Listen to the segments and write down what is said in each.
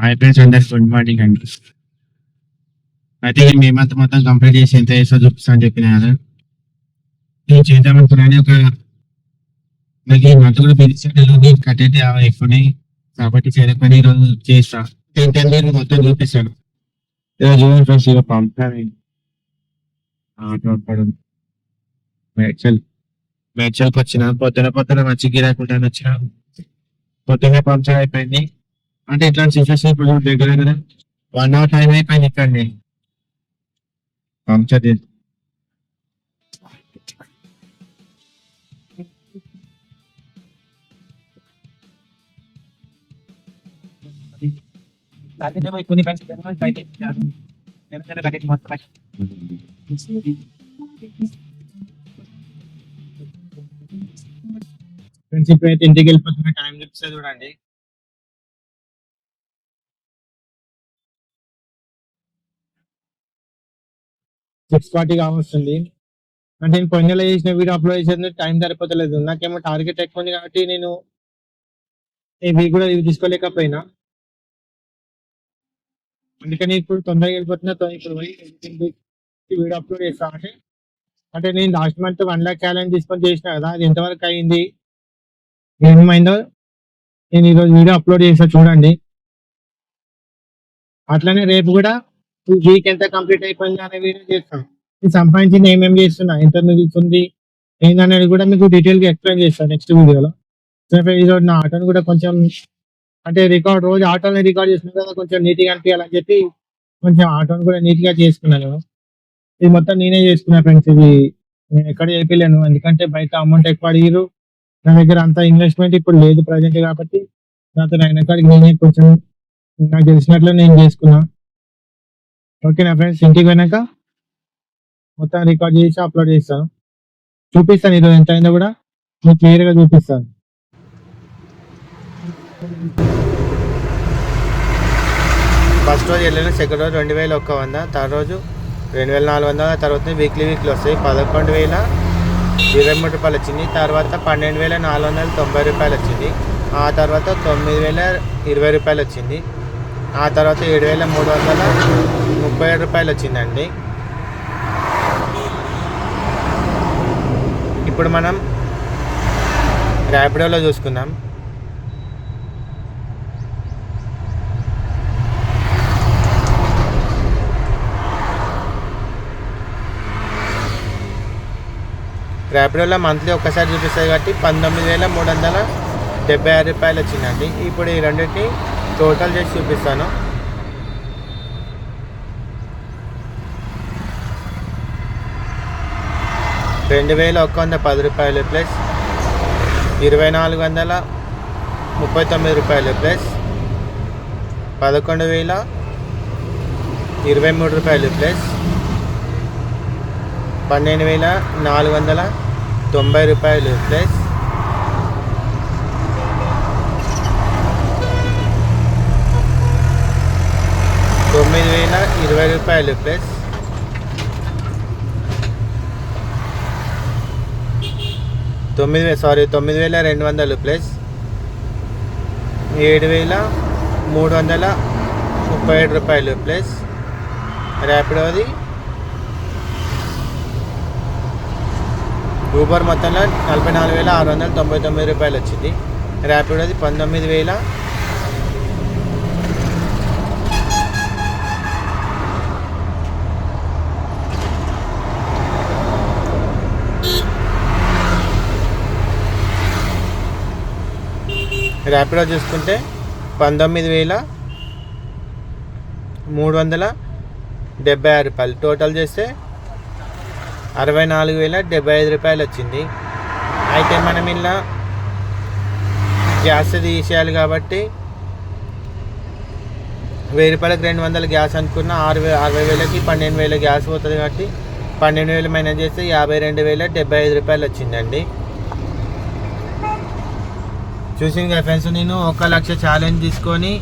Hi friends అందరికి good morning అండి అయితే ఈ మే మంత్ మొత్తం కంప్లీట్ చేసి ఎంత చేస్తా చూపిస్తాను చెప్పిన కదా. నేను చేద్దాం అనుకున్నాను ఒక నాకు ఈ మంత్ కూడా పిలిచి కట్టేటి ఎక్కువనే. కాబట్టి చేయకపోయినా ఈరోజు చేస్తా. టెన్ మొత్తం చూపిస్తాను. ఈరోజు చూడండి ఫ్రెండ్స్ ఈరోజు పంపాను ఆటోపడం మేడ్చల్. మేడ్చల్కి వచ్చిన పొద్దున పొద్దున మంచి గిరాకుంటాను వచ్చిన. పొద్దున పంచర్ అయిపోయింది. అంటే ఇట్లాంటి సిచ్యువేషన్ ఇప్పుడు దగ్గర దగ్గర వన్ అవర్ టైం అయిపోయింది ఇక్కడ పంక్చర్ చేసి. ఫ్రెండ్స్ ఇప్పుడైతే ఇంటికి వెళ్ళిపోతున్న టైం చూపిస్తే చూడండి. సిక్స్ ఫార్టీ కావస్తుంది అంటే నేను కొన్ని నెల చేసిన వీడియో అప్లోడ్ చేసేందుకు టైం సరిపోతలేదు. నాకేమో టార్గెట్ ఎక్కువ ఉంది కాబట్టి నేను ఇవి కూడా ఇవి తీసుకోలేకపోయినా. అందుకని ఇప్పుడు తొందరగా వెళ్ళిపోతున్నా. ఇప్పుడు వీడియో అప్లోడ్ చేస్తా అంటే అంటే నేను last month one lakh challenge తీసుకొని చేసిన కదా అది ఎంతవరకు అయింది? ఏమైందో నేను ఈరోజు వీడియో అప్లోడ్ చేసా చూడండి. అట్లనే రేపు కూడా ఈ వీక్ ఎంత కంప్లీట్ అయిపోయింది అనే వీడియో చేస్తాను నేను సంపాదించింది ఏమేమి చేస్తున్నా ఎంత మిగులుతుంది ఏందనేది కూడా మీకు డీటెయిల్గా ఎక్స్ప్లెయిన్ చేస్తాను నెక్స్ట్ వీడియోలో ఈరోజు నా ఆటోని కూడా కొంచెం అంటే రికార్డ్ రోజు ఆటోని రికార్డ్ చేసిన కదా కొంచెం నీట్గా అనిపించాలని చెప్పి కొంచెం ఆటోని కూడా నీట్గా చేసుకున్నాను ఇది మొత్తం నేనే చేసుకున్నా ఫ్రెండ్స్ ఇది నేను ఎక్కడ చెప్పలేను ఎందుకంటే బయట అమౌంట్ ఎక్కువ అడిగిరు నా దగ్గర అంత ఇన్వెస్ట్మెంట్ ఇప్పుడు లేదు ప్రజెంట్ కాబట్టి నాతో అయిన కాడికి నేనే కొంచెం నాకు తెలిసినట్లు నేను చేసుకున్నా. ఓకేనా ఫ్రెండ్స్ ఇంటికి పోయినాక మొత్తం రికార్డ్ చేసి అప్లోడ్ చేస్తాను. చూపిస్తాను ఈరోజు ఎంత అయిందో కూడా మీకు క్లియర్గా చూపిస్తాను. ఫస్ట్ రోజు వెళ్ళిన సెకండ్ రోజు రెండు వేల ఒక్క వంద థర్డ్ రోజు రెండు వేల నాలుగు వందల తర్వాత వీక్లీ వీక్లీ వస్తాయి. పదకొండు వేల ఇరవై మూడు రూపాయలు వచ్చింది. తర్వాత పన్నెండు వేల నాలుగు వందల తొంభై రూపాయలు వచ్చింది. ఆ తర్వాత తొమ్మిది వేల ఇరవై రూపాయలు వచ్చింది. ఆ తర్వాత ఏడు వేల మూడు వందల ముప్పై ఏడు రూపాయలు వచ్చిందండి. ఇప్పుడు మనం ర్యాపిడోలో చూసుకుందాం. ర్యాపిడోలో మంత్లీ ఒక్కసారి చూపిస్తుంది కాబట్టి పంతొమ్మిది వేల మూడు వందల డెబ్బై ఆరు రూపాయలు వచ్చిందండి. ఇప్పుడు ఈ రెండింటిని టోటల్ చేసి చూపిస్తాను. రెండు వేల ఒక్క వంద పది రూపాయలు ప్లస్ ఇరవై నాలుగు వందల ముప్పై తొమ్మిది రూపాయలు ప్లస్ పదకొండు వేల ఇరవై మూడు రూపాయలు ప్లస్ పన్నెండు వేల నాలుగు వందల తొంభై రూపాయలు ప్లస్ తొమ్మిది వేల ఇరవై రూపాయలు ప్లస్ తొమ్మిది వే సారీ తొమ్మిది వేల రెండు వందలు ప్లస్ ఏడు వేల మూడు వందల ముప్పై ఏడు రూపాయలు ప్లస్ ర్యాపిడోది ఊబర్ మొత్తంలో నలభై నాలుగు వేల ఆరు వందల తొంభై తొమ్మిది రూపాయలు వచ్చింది. ర్యాపిడోది పంతొమ్మిది వేల ర్యాపిడో చూసుకుంటే పంతొమ్మిది వేల మూడు వందల డెబ్బై ఆరు రూపాయలు. టోటల్ చేస్తే అరవై నాలుగు వేల డెబ్బై ఐదు రూపాయలు వచ్చింది. అయితే మనం ఇలా గ్యాస్ తీసేయాలి కాబట్టి వెయ్యి రూపాయలకు రెండు వందల గ్యాస్ అనుకున్న ఆరు వే అరవై వేలకి పన్నెండు వేల గ్యాస్ పోతుంది కాబట్టి పన్నెండు వేలు మైనస్ చేస్తే యాభై రెండు వేల డెబ్బై ఐదు రూపాయలు వచ్చిందండి. చూసింది కదా ఫ్రెండ్స్ నేను ఒక లక్ష ఛాలెంజ్ తీసుకొని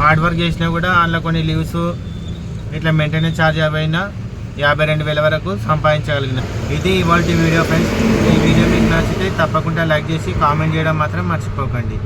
హార్డ్ వర్క్ చేసినా కూడా అందులో కొన్ని లీవ్స్ ఇట్లా మెయింటెనెన్స్ ఛార్జ్ అవైనా యాభై రెండు వేల వరకు సంపాదించగలిగిన. ఇది ఇవాళ వీడియో ఫ్రెండ్స్ ఈ వీడియో మీకు నచ్చితే తప్పకుండా లైక్ చేసి కామెంట్ చేయడం మాత్రం మర్చిపోకండి.